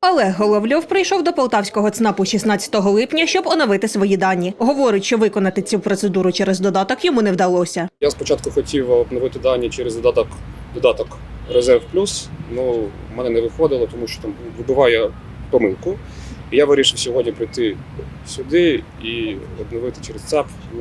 Олег Головльов прийшов до полтавського ЦНАПу 16 липня, щоб оновити свої дані. Говорить, що виконати цю процедуру через додаток йому не вдалося. Я спочатку хотів обновити дані через додаток, додаток Резерв Плюс. Ну, в мене не виходило, тому що там вибиває помилку. Я вирішив сьогодні прийти сюди і обновити через ЦАП. Ну,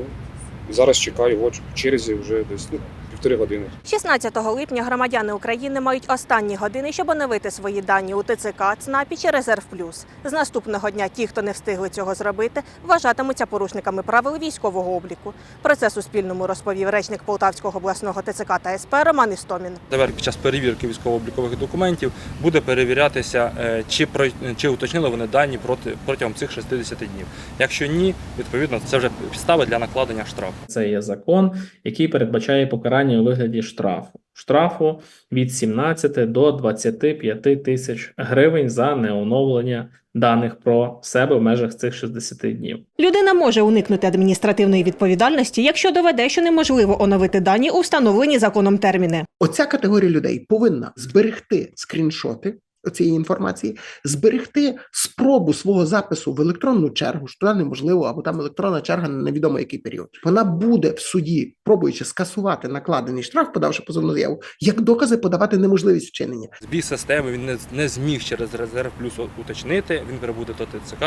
зараз чекаю от в черзі вже десь ну, півтори години. 16 липня громадяни України мають останні години, щоб оновити свої дані у ТЦК, ЦНАПі чи Резерв Плюс. З наступного дня ті, хто не встигли цього зробити, вважатимуться порушниками правил військового обліку. Про це Суспільному розповів речник Полтавського обласного ТЦК та СП Роман Істомін. Тепер під час перевірки військово-облікових документів буде перевірятися, е, чи про чи уточнили вони дані проти протягом цих 60 днів. Якщо ні, відповідно це вже підстави для накладення штрафу. Це є закон, який передбачає покарання у вигляді штрафу. Штрафу від 17 до 25 тисяч гривень за неоновлення даних про себе в межах цих 60 днів. Людина може уникнути адміністративної відповідальності, якщо доведе, що неможливо оновити дані у встановлені законом терміни. Оця категорія людей повинна зберегти скріншоти цієї інформації, зберегти спробу свого запису в електронну чергу, що неможливо, або там електронна черга на невідомо який період. Вона буде в суді, пробуючи скасувати накладений штраф, подавши позовну заяву, як докази подавати неможливість вчинення. Збій системи він не, не зміг через резерв плюс уточнити. Він перебуде до ТЦК.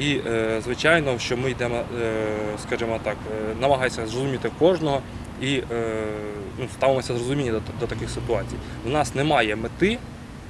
І е, звичайно, що ми йдемо, е, скажімо так, е, намагаємося зрозуміти кожного і е, ну, ставимося з розуміння до, до таких ситуацій. У нас немає мети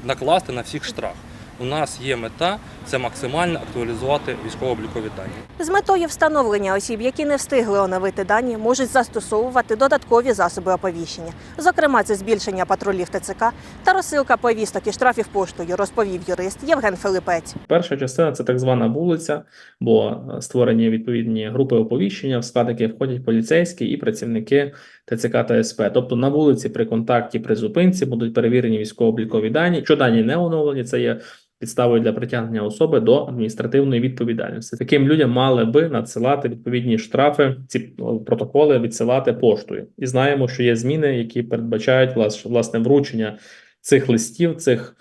накласти на всіх штраф. У нас є мета це максимально актуалізувати військово-облікові дані. З метою встановлення осіб, які не встигли оновити дані, можуть застосовувати додаткові засоби оповіщення. Зокрема, це збільшення патрулів ТЦК та розсилка повісток і штрафів поштою, розповів юрист Євген Филипець. Перша частина це так звана вулиця, бо створені відповідні групи оповіщення, в склад яких входять поліцейські і працівники ТЦК та СП. Тобто на вулиці при контакті при зупинці будуть перевірені військово-облікові дані. Якщо дані не оновлені, це є підставою для притягнення особи до адміністративної відповідальності. Таким людям мали би надсилати відповідні штрафи, ці протоколи відсилати поштою. І знаємо, що є зміни, які передбачають влас- власне вручення цих листів, цих,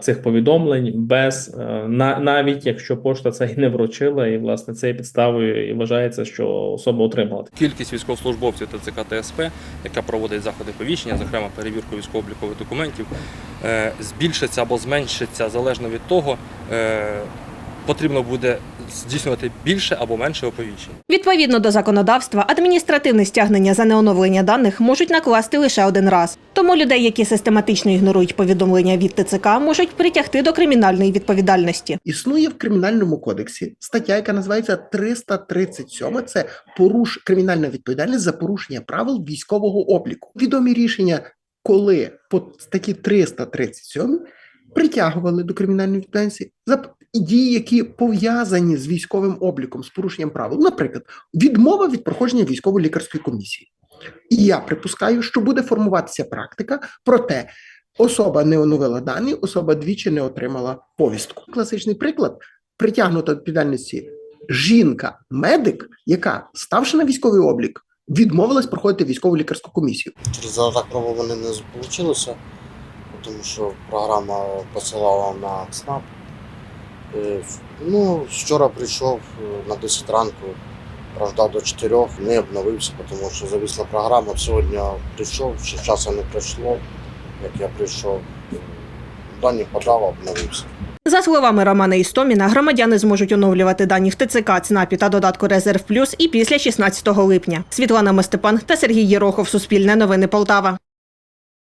цих повідомлень без е, на, навіть якщо пошта це і не вручила, і власне це підставою і вважається, що особа отримала. Кількість військовослужбовців ТЦК та СП, яка проводить заходи повіщення, зокрема перевірку військово-облікових документів, е, збільшиться або зменшиться залежно від того, е, потрібно буде здійснювати більше або менше оповіщень. Відповідно до законодавства, адміністративне стягнення за неоновлення даних можуть накласти лише один раз. Тому людей, які систематично ігнорують повідомлення від ТЦК, можуть притягти до кримінальної відповідальності. Існує в кримінальному кодексі стаття, яка називається 337. Це поруш кримінальна відповідальність за порушення правил військового обліку. Відомі рішення, коли по статті 337 притягували до кримінальної відповідальності за п- дії, які пов'язані з військовим обліком, з порушенням правил. Наприклад, відмова від проходження військово-лікарської комісії. І я припускаю, що буде формуватися практика про те, Особа не оновила дані, особа двічі не отримала повістку. Класичний приклад притягнута до відповідальності жінка-медик, яка, ставши на військовий облік, відмовилась проходити військову лікарську комісію. Через пробу вони не вийшло, тому що програма посилала на ЦНАП. Е, Ну, вчора прийшов е, на 10 ранку, прождав до 4, не обновився, тому що зависла програма. Сьогодні прийшов, ще часу не пройшло, як я прийшов. Е, Дані подав, обновився. За словами Романа Істоміна, громадяни зможуть оновлювати дані в ТЦК, ЦНАПі та додатку Резерв Плюс і після 16 липня. Світлана Мостепан та Сергій Єрохов. Суспільне новини Полтава.